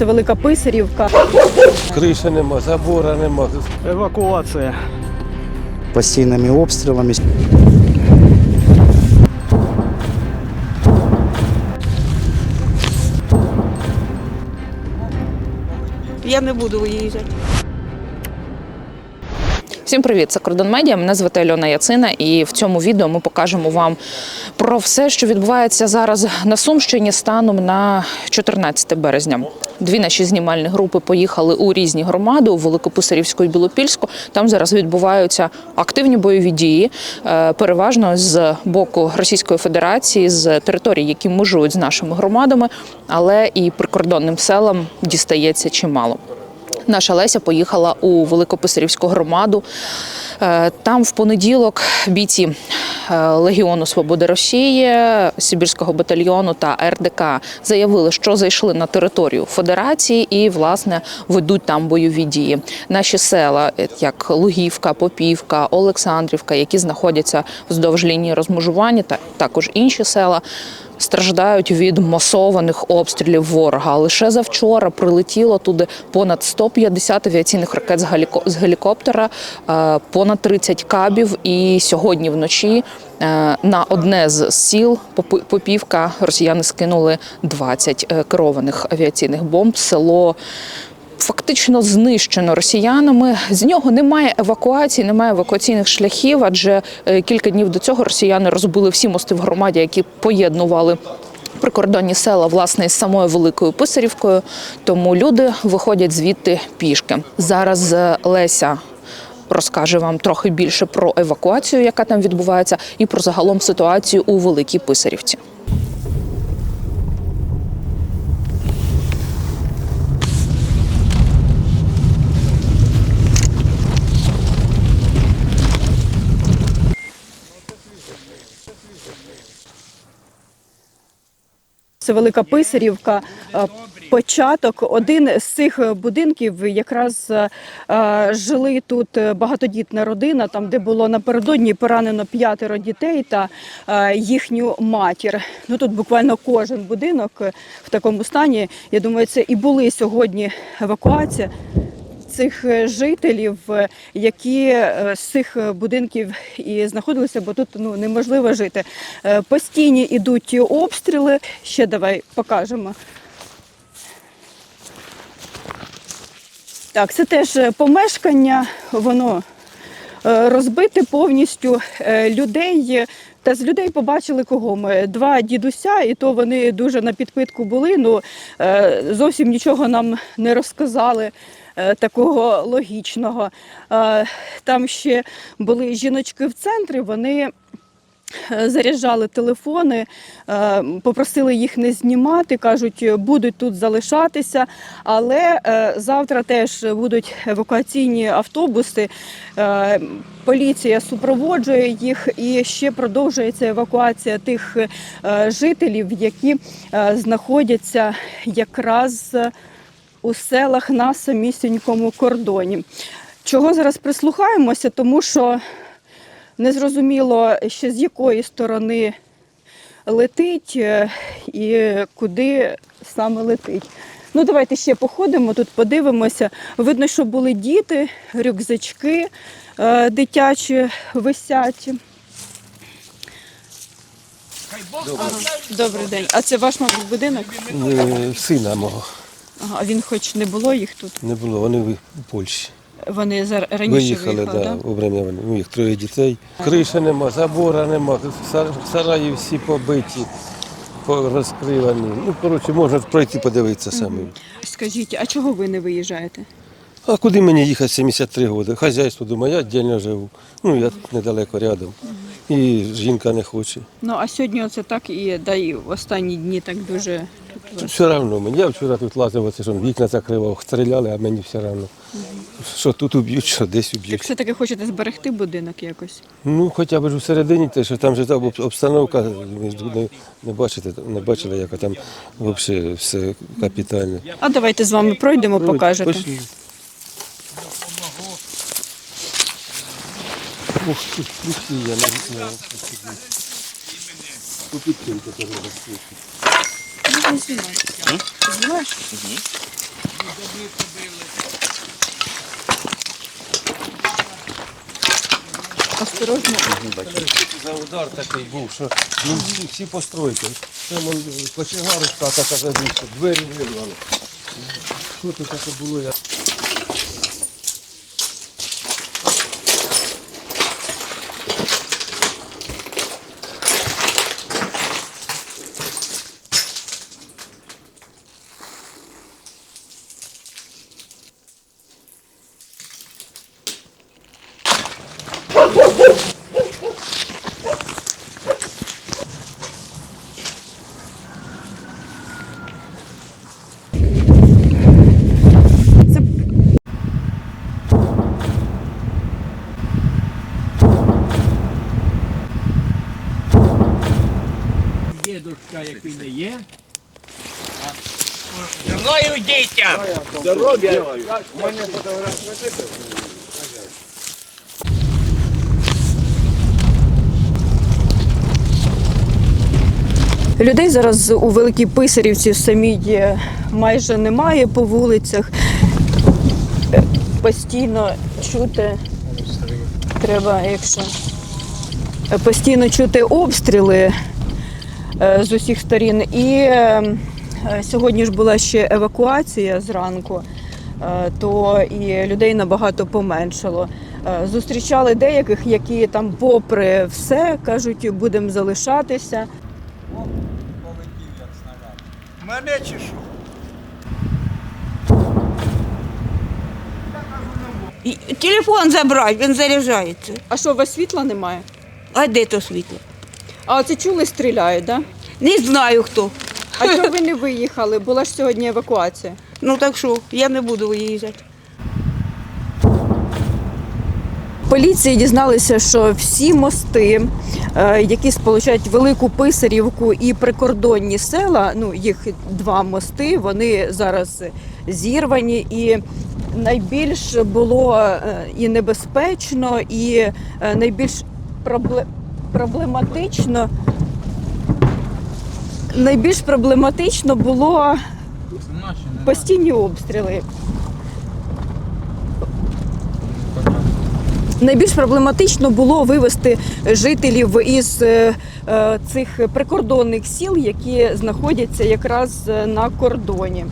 Це велика писарівка. Криші нема, забора нема. Евакуація. постійними обстрілами. Я не буду виїжджати. Всім привіт! Це Кордон Медіа. Мене звати Альона Яцина, і в цьому відео ми покажемо вам про все, що відбувається зараз на Сумщині станом на 14 березня. Дві наші знімальні групи поїхали у різні громади у Великописарівську і Білопільську. Там зараз відбуваються активні бойові дії, е, переважно з боку Російської Федерації, з територій, які межують з нашими громадами, але і прикордонним селам дістається чимало. Наша Леся поїхала у Великописарівську громаду. Е, Там в понеділок бійці Легіону Свободи Росії, Сибірського батальйону та РДК заявили, що зайшли на територію Федерації і власне ведуть там бойові дії. Наші села, е, як Лугівка, Попівка, Олександрівка, які знаходяться вздовж лінії розмежування, та також інші села страждають від масованих обстрілів ворога. Лише завчора прилетіло туди понад 150 авіаційних ракет з гелікоптера, е, понад 30 кабів. І сьогодні вночі е, на одне з сіл Попівка росіяни скинули 20 е, керованих авіаційних бомб. Село фактично знищено росіянами. З нього немає евакуації, немає евакуаційних шляхів, адже е, кілька днів до цього росіяни розбили всі мости в громаді, які поєднували. Прикордонні села власне із самою великою писарівкою, тому люди виходять звідти пішки. Зараз е, Леся розкаже вам трохи більше про евакуацію, яка там відбувається, і про загалом ситуацію у Великій Писарівці. Це велика писарівка. Е, Початок один з цих будинків якраз е, жили тут багатодітна родина, там де було напередодні поранено п'ятеро дітей та е, їхню матір. Ну тут буквально кожен будинок в такому стані. Я думаю, це і були сьогодні евакуація цих е, жителів, е, які е, з цих будинків і знаходилися, бо тут ну неможливо жити. Постійні йдуть обстріли. Ще давай покажемо. Так, це теж помешкання, воно розбите повністю людей. Та з людей побачили кого ми. Два дідуся, і то вони дуже на підпитку були. Ну зовсім нічого нам не розказали такого логічного. Е, Там ще були жіночки в центрі, вони. е, Заряджали телефони, е, попросили їх не знімати, кажуть, будуть тут залишатися, але е, завтра теж будуть евакуаційні автобуси. Е, Поліція супроводжує їх і ще продовжується евакуація тих е, жителів, які е, знаходяться якраз у селах на самісінькому кордоні. Чого зараз прислухаємося, тому що незрозуміло ще з якої сторони летить е, і куди саме летить. Ну, давайте ще походимо, тут подивимося. Видно, що були діти, рюкзачки е, дитячі висять. Добрий день. А це ваш, мабуть, будинок? Е, Сина мого Ага, а він хоч не було їх тут. не було, вони у Польщі. Вони за- раніше Виїхали, виїхали, да, да? у время вони. У їх троє дітей. Криші нема, забора нема, сар- сараї всі побиті, розкривані. Ну, коротше, можна пройти подивитися самі. Скажіть, а чого ви не виїжджаєте? А куди мені їхати 73 роки? Хазяйство, думаю, я віддільно живу. Ну, я тут недалеко рядом. І жінка не хоче. Ну а сьогодні оце так і да і в останні дні так дуже Все одно мені. Я вчора тут лазив, оце, що вікна закривав, стріляли, а мені все одно. Що тут уб'ють, що десь уб'ють. все-таки хочете зберегти будинок якось. Ну, хоча б у середині те, що там же та обстановка, не, не бачите, не бачили, яка там взагалі все капітальне. А давайте з вами пройдемо, покажете. Ух ти, ух я не знаю. Купіть кілька Знімаєш? Осторожно. За удар такий був, що ну, всі, всі постройки. Там он кочегарочка така забився, двері вирвали. Що це таке було? Я... Здоров'я! Людей зараз у Великій Писарівці самій майже немає по вулицях. Постійно чути треба, якщо постійно чути обстріли е, з усіх сторін. І е, е, сьогодні ж була ще евакуація зранку, е, то і людей набагато поменшало. Е, Зустрічали деяких, які там, попри все, кажуть, будемо залишатися. Полетів, Мене чи що? І Телефон забрати, він заряджається. А що, у вас світла немає? А де то світло? А це чули, стріляють, да? Не знаю хто. А чого ви не виїхали? Була ж сьогодні евакуація. Ну так що, я не буду виїжджати. Поліції дізналися, що всі мости, е, які сполучають Велику Писарівку і прикордонні села, ну їх два мости, вони зараз зірвані і. Найбільш було е, і небезпечно, і е, найбільш проблематично. Найбільш проблематично було постійні обстріли. Найбільш проблематично було вивести жителів із е, е, цих прикордонних сіл, які знаходяться якраз на кордоні.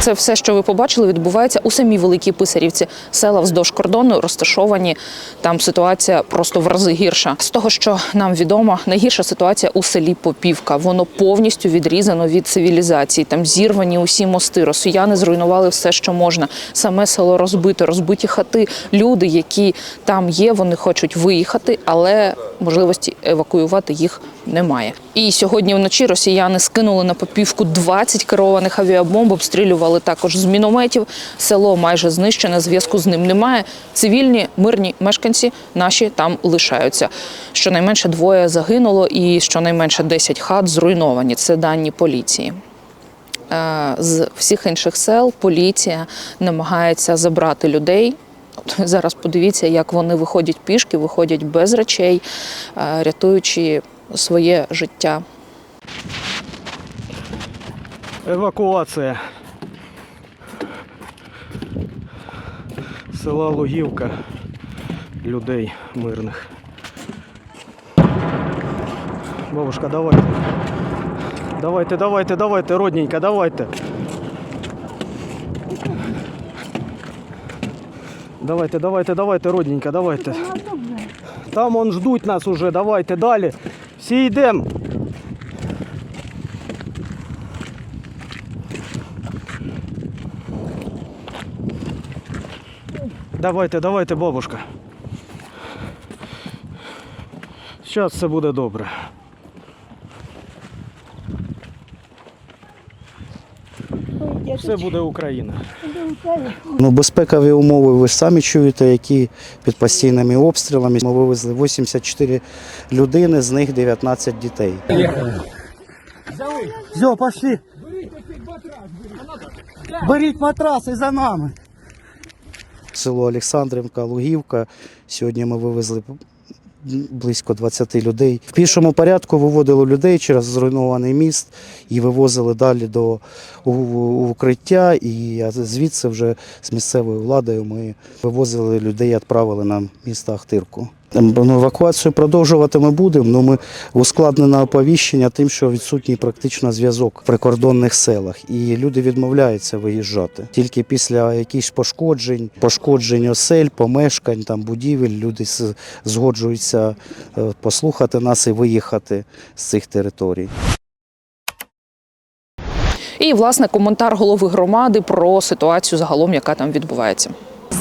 Це все, що ви побачили, відбувається у самій Великій Писарівці. Села вздовж кордону розташовані. Там ситуація просто в рази гірша. З того, що нам відомо, найгірша ситуація у селі Попівка. Воно повністю відрізано від цивілізації. Там зірвані усі мости. Росіяни зруйнували все, що можна. Саме село розбите, розбиті хати. Люди, які там є, вони хочуть виїхати, але можливості евакуювати їх немає. І сьогодні вночі росіяни скинули на попівку 20 керованих авіабомб, обстрілювали також з мінометів. Село майже знищене, зв'язку з ним немає. Цивільні мирні мешканці наші там лишаються. Щонайменше двоє загинуло, і щонайменше 10 хат зруйновані. Це дані поліції. Е, З всіх інших сел поліція намагається забрати людей. Зараз подивіться, як вони виходять пішки, виходять без речей, е, рятуючи своє життя. Евакуація. Села Лугівка. Людей мирних. Бабушка, давайте. Давайте, давайте, давайте, родненька, давайте. Давайте, давайте, давайте, родненька, давайте. Там он ждуть нас уже, давайте, далі. Всі йдемо. Давайте, давайте, бабушка. Зараз все буде добре. Все буде Україна. Ну, безпекові умови ви самі чуєте, які під постійними обстрілами. Ми вивезли 84 людини, з них 19 дітей. Все, пошли. Беріть матраси за нами. Село Олександрівка, Лугівка. Сьогодні ми вивезли близько 20 людей. В пішому порядку виводили людей через зруйнований міст і вивозили далі до укриття. І звідси вже з місцевою владою ми вивозили людей і відправили на місто Ахтирку. Ну, Евакуацію продовжувати ми будемо, але ми ускладнене оповіщення тим, що відсутній практично зв'язок в прикордонних селах, і люди відмовляються виїжджати. Тільки після якихось пошкоджень, пошкоджень осель, помешкань, там будівель, люди згоджуються е, послухати нас і виїхати з цих територій. І власне коментар голови громади про ситуацію загалом, яка там відбувається.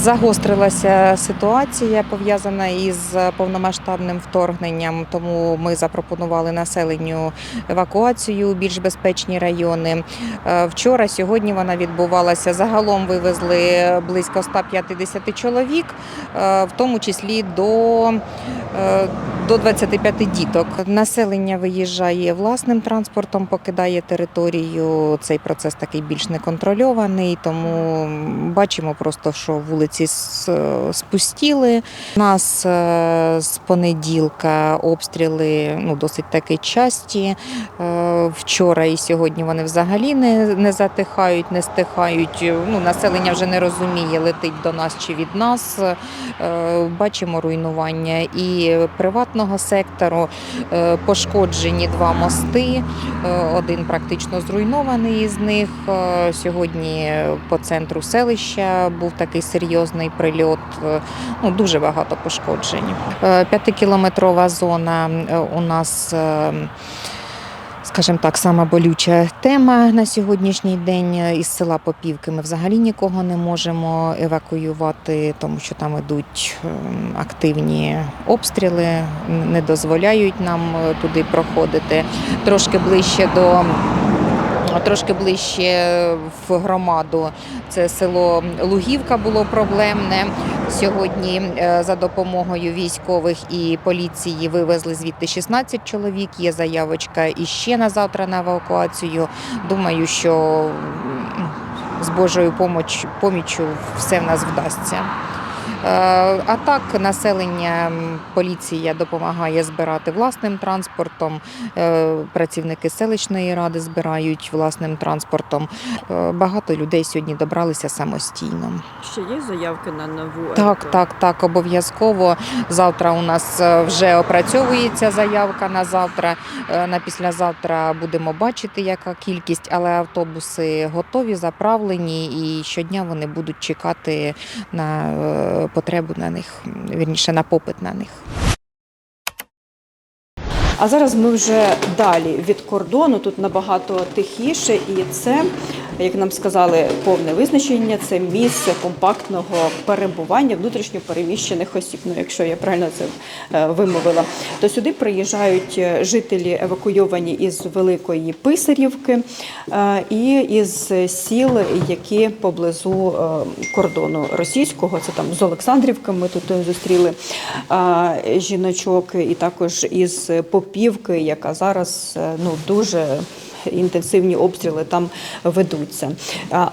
Загострилася ситуація пов'язана із повномасштабним вторгненням, тому ми запропонували населенню евакуацію у більш безпечні райони. Е, Вчора, сьогодні вона відбувалася. Загалом вивезли близько 150 чоловік, е, в тому числі до, е, до 25 діток. Населення виїжджає власним транспортом, покидає територію. Цей процес такий більш неконтрольований, тому бачимо просто, що вулиці с- спустіли. Нас е, з понеділка обстріли ну, досить таки часті. Е, Вчора і сьогодні вони взагалі не, не затихають, не стихають. Ну, населення вже не розуміє, летить до нас чи від нас. Е, Бачимо руйнування і приватного сектору, пошкоджені два мости, один практично зруйнований із них. Сьогодні по центру селища був такий серйозний прильот. Е, Ну, дуже багато пошкоджень. Е, П'ятикілометрова зона е, у нас. Скажімо так, сама болюча тема на сьогоднішній день із села Попівки ми взагалі нікого не можемо евакуювати, тому що там ідуть активні обстріли, не дозволяють нам туди проходити. Трошки ближче до Трошки ближче в громаду це село Лугівка було проблемне. Сьогодні е, за допомогою військових і поліції вивезли звідти 16 чоловік. Є заявочка іще на завтра на евакуацію. Думаю, що з Божою поміччю все в нас вдасться. Е, А так населення поліція допомагає збирати власним транспортом. е, Працівники селищної ради збирають власним транспортом. Е, Багато людей сьогодні добралися самостійно. Ще є заявки на нову Так, так, так, обов'язково. Завтра у нас вже опрацьовується заявка на завтра. На післязавтра будемо бачити, яка кількість, але автобуси готові, заправлені, і щодня вони будуть чекати на потребу на них, вірніше на попит на них. А зараз ми вже далі від кордону. Тут набагато тихіше, і це, як нам сказали, повне визначення це місце компактного перебування внутрішньо переміщених осіб. Ну, якщо я правильно це е, вимовила, то сюди приїжджають е, жителі евакуйовані із Великої Писарівки е, і із сіл, які поблизу е, кордону російського. Це там з Олександрівки. Ми тут е, зустріли е, жіночок, і також із Попівки, яка зараз е, ну дуже. Інтенсивні обстріли там ведуться.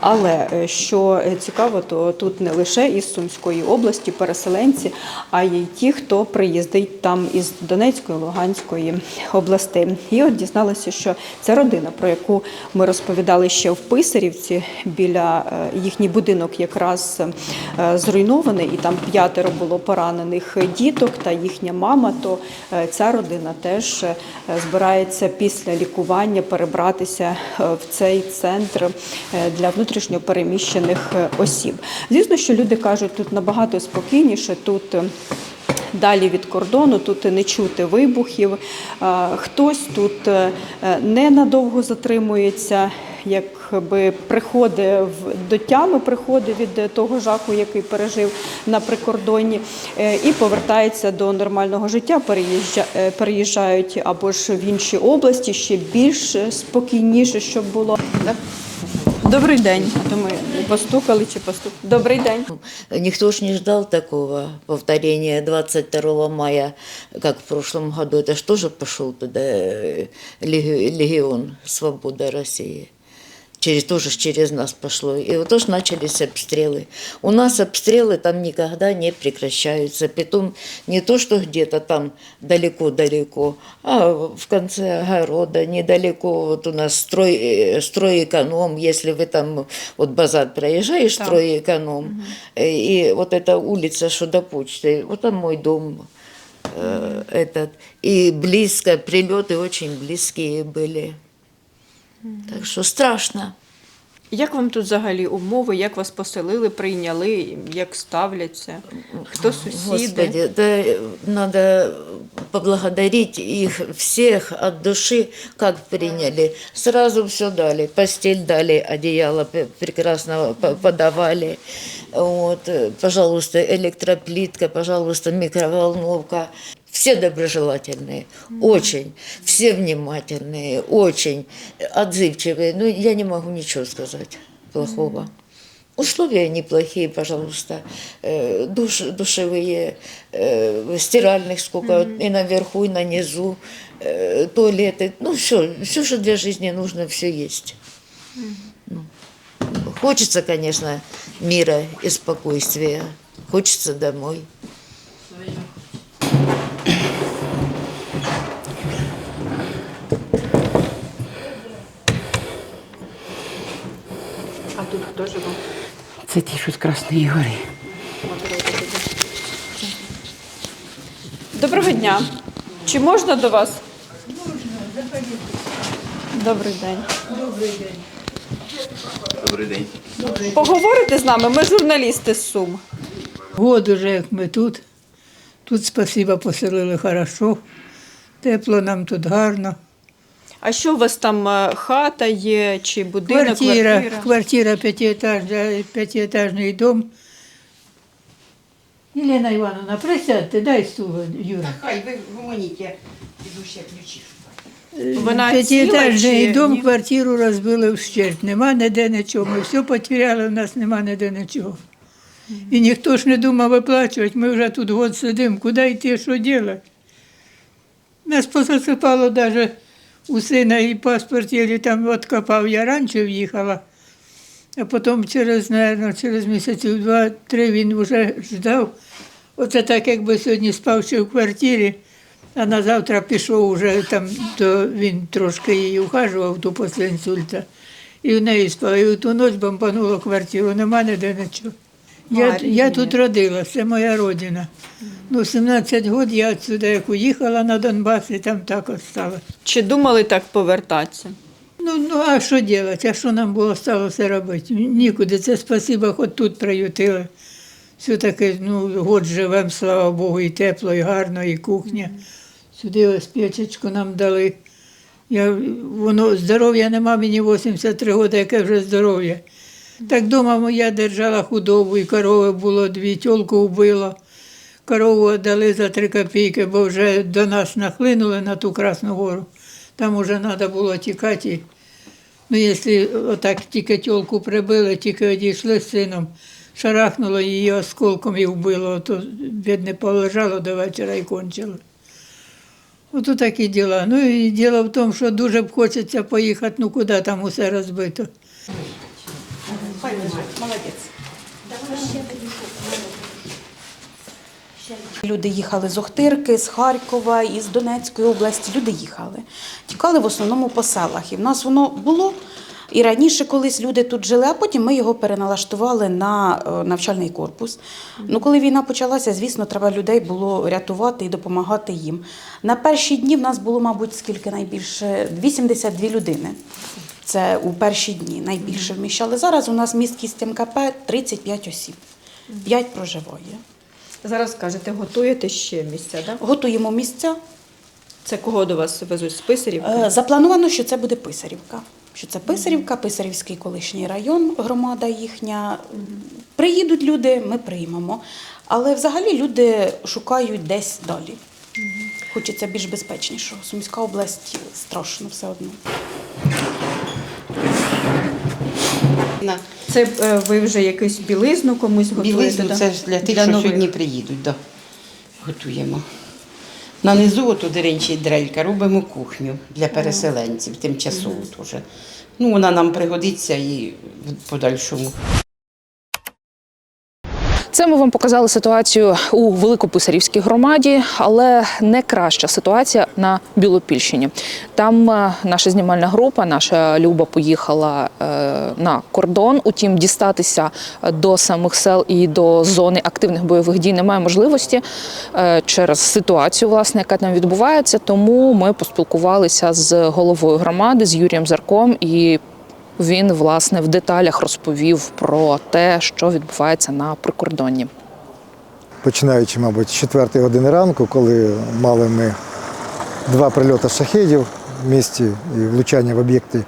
Але е, що цікаво, то тут не лише із Сумської області переселенці, а й ті, хто приїздить там із Донецької, Луганської областей. І от дізналися, що ця родина, про яку ми розповідали ще в Писарівці, біля е, їхній будинок якраз е, зруйнований, і там п'ятеро було поранених діток та їхня мама. То е, ця родина теж е, збирається після лікування перебратися е, в цей центр е, для внутрішньо переміщених е, осіб. Звісно, що люди кажуть, тут набагато спокійніше, тут. Далі від кордону тут не чути вибухів. Хтось тут ненадовго затримується, якби приходить в- до тями, приходить від е, того жаху, який пережив на прикордонні, е, і повертається до нормального життя. е, Переїжджають або ж в інші області, ще більш е, спокійніше, щоб було. Добрий день. Думаю, постукали чи постукали. Добрий день. Никто ж не ждал такого повторения 22 мая, как в прошлом году. Это что же пошел туда э, легион «Свобода России»? Через, тоже через нас пошло. И вот тоже начались обстрелы. У нас обстрелы там никогда не прекращаются. Потом не то, что где-то там далеко-далеко, а в конце огорода, недалеко. Вот у нас строй, э, стройэконом, если вы там, вот базар проезжаешь, стройэконом, э, и вот эта улица, что до почты, вот там мой дом, э, этот. И близко, прилеты очень близкие были. Так що страшно. Як вам тут взагалі умови, як вас поселили, прийняли, як ставляться? Хто сусіди? Господи, да надо поблагодарить их всех от души, как приняли. Сразу все дали, постель дали, одеяло прекрасно по- подавали. Вот, э, пожалуйста, электроплитка, пожалуйста, микроволновка. Все доброжелательные, очень, все внимательные, очень отзывчивые. Ну, я не могу ничего сказать плохого. Условия неплохие, пожалуйста, э, душ, душевые, э, стиральных сколько, и наверху, и на низу, туалеты, ну все, все, что для жизни нужно, все есть. Ну, хочется, конечно, мира и спокойствия, хочется домой. А тут хто живе? Це ті, що з Красної гори. Доброго дня. Чи можна до вас? Можна, Добрий день. Добрий день. Поговорите з нами? Ми журналісти з Сум. Год уже як ми тут. Тут спасіба поселили хорошо. Тепло нам тут гарно. А що у вас там е, хата є чи будинок? Квартира, квартира? квартира п'ятиэтажна, п'ятиэтажний дом. Єлена Івановна, присядьте, дай стул, Юра. Хай ви гомоніте, ідущі ключі. Вона ціла П'ятиэтажний чи дом, квартиру розбили вщерть. Нема ніде нічого. Ми все потеряли, у нас нема ніде нічого. І ніхто ж не думав виплачувати. Ми вже тут год сидимо. Куди йти, що робити? Нас пососипало навіть у сина і паспорт, я там відкопав. Я раніше в'їхала, а потім через, наверно, через місяців два-три він вже ждав. Оце так, якби сьогодні спав ще в квартирі, а на завтра пішов уже там, то він трошки її ухажував ту після інсульта. І в неї спав. І в ту ніч бомбануло квартиру, нема ніде нічого. Я, я тут родилася, це моя родина. Ну, 17 років я відсюди як уїхала на Донбас і там так осталась. Чи думали так повертатися? Ну, ну а що робити? А що нам було сталося робити? Нікуди. Це спасіба, хоч тут приютили. Все-таки ну, год живемо, слава Богу, і тепло, і гарно, і кухня. Сюди ось нам дали. Я, воно, здоров'я нема, мені 83 роки, яке вже здоров'я. Так вдома я держала худобу, і корови було дві, тьолку вбила. Корову дали за три копійки, бо вже до нас нахлинули на ту Красну Гору. Там вже треба було тікати. Ну, якщо отак тільки тьолку прибили, тільки одійшли з сином, шарахнуло її осколком і вбило, то бідне полежало до вечора і кончило. Ото такі діла. Ну і діло в тому, що дуже б хочеться поїхати, ну куди там усе розбито. Люди їхали з Охтирки, з Харкова, із Донецької області. Люди їхали. Тікали в основному по селах. І в нас воно було. І раніше колись люди тут жили, а потім ми його переналаштували на е, навчальний корпус. Ну, коли війна почалася, звісно, треба людей було рятувати і допомагати їм. На перші дні в нас було, мабуть, скільки найбільше 82 людини. Це у перші дні найбільше вміщали. Зараз у нас місткість МКП 35 осіб. 5 проживає. Зараз кажете, готуєте ще місця, так? Готуємо місця. Це кого до вас везуть з Писарівки? Е, Заплановано, що це буде Писарівка. Що це Писарівка, Писарівський колишній район, громада їхня. Приїдуть люди, ми приймемо. Але взагалі люди шукають десь далі. Хочеться більш безпечнішого. Сумська область страшно все одно. Це е, ви вже якусь білизну комусь готуєте? Білизну да? це ж для тих, Для що нових. сьогодні приїдуть, да. готуємо. На низу тут ринчить дрелька, робимо кухню для переселенців, тимчасово теж. Ну, вона нам пригодиться і в подальшому. Це ми вам показали ситуацію у Великописарівській громаді, але не краща ситуація на Білопільщині. Там е, наша знімальна група, наша Люба поїхала е, на кордон. Утім, дістатися до самих сел і до зони активних бойових дій немає можливості е, через ситуацію, власне, яка там відбувається. Тому ми поспілкувалися з головою громади, з Юрієм Зарком і він власне в деталях розповів про те, що відбувається на прикордонні. починаючи, мабуть, з 4 години ранку, коли мали ми два прильоти шахедів в місті і влучання в об'єкти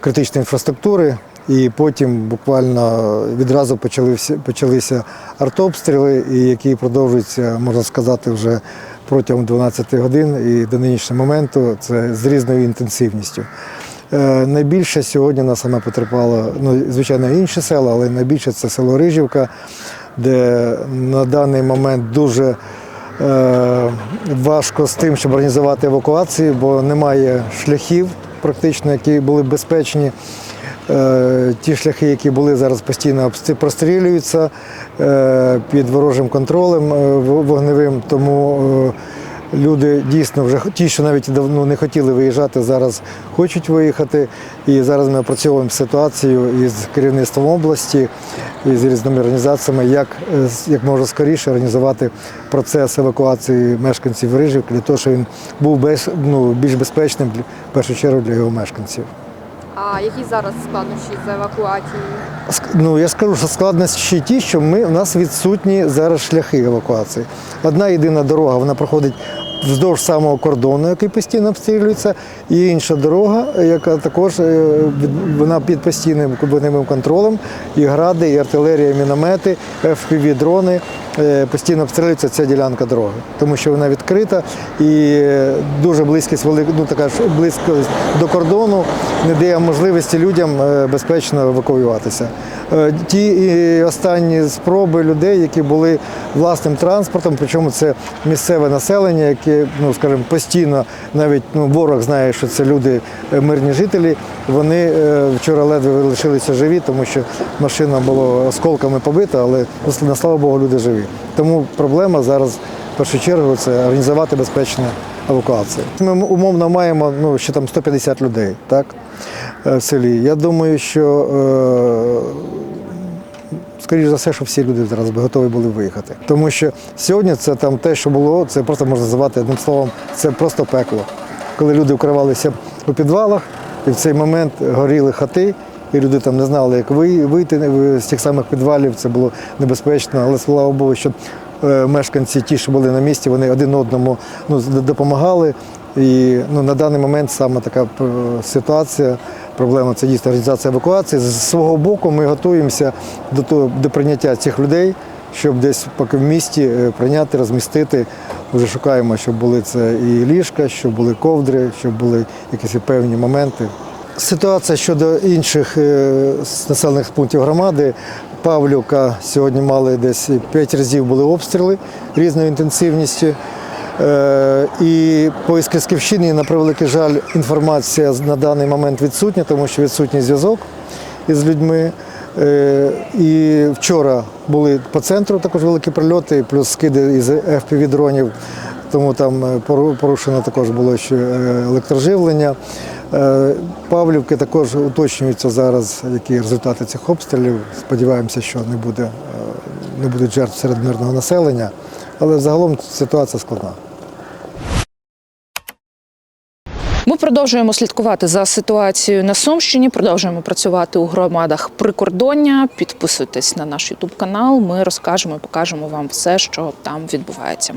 критичної інфраструктури. І потім буквально відразу почалися, почалися артобстріли, які продовжуються, можна сказати, вже протягом 12 годин і до нинішнього моменту це з різною інтенсивністю. Е, Найбільше сьогодні нас саме потерпало, ну, звичайно, інші села, але найбільше це село Рижівка, де на даний момент дуже е, важко з тим, щоб організувати евакуацію, бо немає шляхів, практично, які були безпечні. Е, Ті шляхи, які були зараз постійно прострілюються е, під ворожим контролем е, вогневим, тому е, люди дійсно вже ті, що навіть давно не хотіли виїжджати, зараз хочуть виїхати. І зараз ми опрацьовуємо ситуацію із керівництвом області і з різними організаціями, як, е, як можна скоріше організувати процес евакуації мешканців Рижівки для того, щоб він був без, ну, більш безпечним в першу чергу для його мешканців. А які зараз складнощі з евакуацією? Ск- Ну, я скажу, що складнощі ті, що ми, у нас відсутні зараз шляхи евакуації. Одна єдина дорога, вона проходить вздовж самого кордону, який постійно обстрілюється, і інша дорога, яка також е, вона під постійним вогневим контролем, і гради, і артилерія, і міномети, FPV-дрони е, постійно обстрілюється ця ділянка дороги, тому що вона відкрита і е, дуже близькість ну, така ж близькість до кордону не дає можливості людям безпечно евакуюватися. Ті останні спроби людей, які були власним транспортом, причому це місцеве населення, яке, ну скажімо, постійно навіть ну, ворог знає, що це люди е, мирні жителі. Вони е, вчора ледве лишилися живі, тому що машина була осколками побита, але на слава Богу, люди живі. Тому проблема зараз в першу чергу це організувати безпечну евакуацію. Ми умовно маємо ну, ще там 150 людей так, е, в селі. Я думаю, що е, скоріш за все, що всі люди зараз би готові були виїхати. Тому що сьогодні це там те, що було, це просто можна називати одним словом, це просто пекло. Коли люди укривалися у підвалах, і в цей момент горіли хати, і люди там не знали, як вийти з тих самих підвалів, це було небезпечно, але слава Богу, що е, мешканці, ті, що були на місці, вони один одному ну, допомагали. І ну, на даний момент саме така е, ситуація, проблема це дійсно організація евакуації. З свого боку ми готуємося до того, до прийняття цих людей, щоб десь поки в місті е, прийняти, розмістити. Вже шукаємо, щоб були це і ліжка, щоб були ковдри, щоб були якісь певні моменти. Ситуація щодо інших е, населених пунктів громади. Павлівка сьогодні мали десь 5 разів були обстріли різною інтенсивністю. Е, І по Іскрівщині, на превеликий жаль, інформація на даний момент відсутня, тому що відсутній зв'язок із людьми. Е, І вчора були по центру також великі прильоти, плюс скиди із FPV-дронів, тому там е, порушено також було ще електроживлення. Павлівки також уточнюються зараз, які результати цих обстрілів. Сподіваємося, що не буде не будуть жертв серед мирного населення, але загалом ситуація складна. Ми продовжуємо слідкувати за ситуацією на Сумщині. Продовжуємо працювати у громадах прикордоння. Підписуйтесь на наш Ютуб канал. Ми розкажемо і покажемо вам все, що там відбувається.